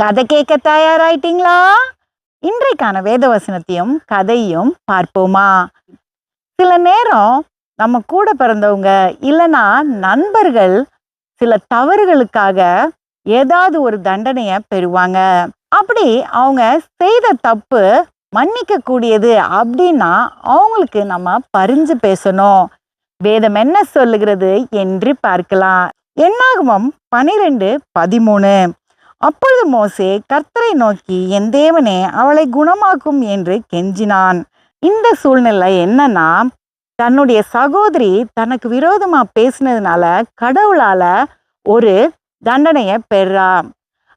கதை கேட்க தயாராயிட்டீங்களா? இன்றைக்கான வேதவசனத்தையும் கதையும் பார்ப்போமா? சில நேரம் நம்ம கூட பிறந்தவங்க இல்லைன்னா நண்பர்கள் சில தவறுகளுக்காக ஏதாவது ஒரு தண்டனையை பெறுவாங்க. அப்படி அவங்க செய்த தப்பு மன்னிக்க கூடியது அப்படின்னா அவங்களுக்கு நம்ம பரிஞ்சு பேசணும். வேதம் என்ன சொல்லுகிறது என்று பார்க்கலாம். என்னாகமம் பனிரெண்டு பதிமூணு. அப்பொழுது மோசே கர்த்தரை நோக்கி என் தேவனே அவளை குணமாக்கும் என்று கெஞ்சினான். இந்த சூழ்நிலை என்னன்னா தன்னுடைய சகோதரி தனக்கு விரோதமா பேசினதுனால கடவுளால ஒரு தண்டனைய பெறா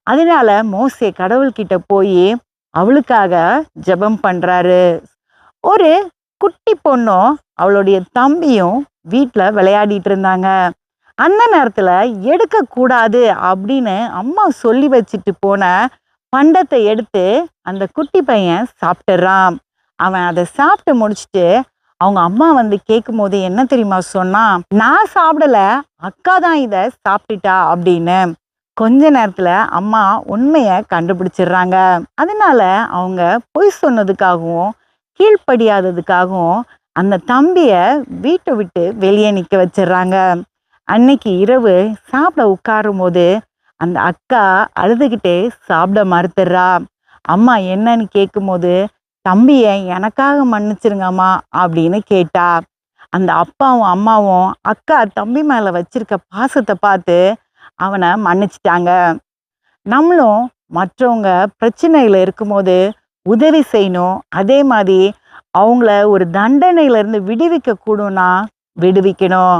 அதனால மோசே கடவுள்கிட்ட போய் அவளுக்காக ஜெபம் பண்றாரு. ஒரு குட்டி பொண்ணும் அவளுடைய தம்பியும் வீட்டில் விளையாடிட்டு இருந்தாங்க. அந்த நேரத்தில் எடுக்கக்கூடாது அப்படின்னு அம்மா சொல்லி வச்சுட்டு போன பண்டத்தை எடுத்து அந்த குட்டி பையன் சாப்பிட்டுறான். அவன் அதை சாப்பிட்டு முடிச்சுட்டு அவங்க அம்மா வந்து கேட்கும் போது என்ன தெரியுமா சொன்னான் நான் சாப்பிடல அக்கா தான் இதை சாப்பிட்டுட்டா அப்படின்னு. கொஞ்ச நேரத்தில் அம்மா உண்மையை கண்டுபிடிச்சிடுறாங்க. அதனால அவங்க பொய் சொன்னதுக்காகவும் கீழ்ப்படியாததுக்காகவும் அந்த தம்பியை வீட்டை விட்டு வெளியே நிற்க வச்சிடுறாங்க. அன்னைக்கு இரவு சாப்பிட உட்காரும் போது அந்த அக்கா அழுதுகிட்டே சாப்பிட மறுத்துடுறா. அம்மா என்னன்னு கேட்கும்போது தம்பிய எனக்காக மன்னிச்சிருங்கம்மா அப்படின்னு கேட்டா. அந்த அப்பாவும் அம்மாவும் அக்கா தம்பி மேல வச்சிருக்க பாசத்தை பார்த்து அவனை மன்னிச்சிட்டாங்க. நம்மளும் மற்றவங்க பிரச்சனையில இருக்கும்போது உதவி செய்யணும். அதே மாதிரி அவங்கள ஒரு தண்டனையில இருந்து விடுவிக்க கூடும்னா விடுவிக்கணும்.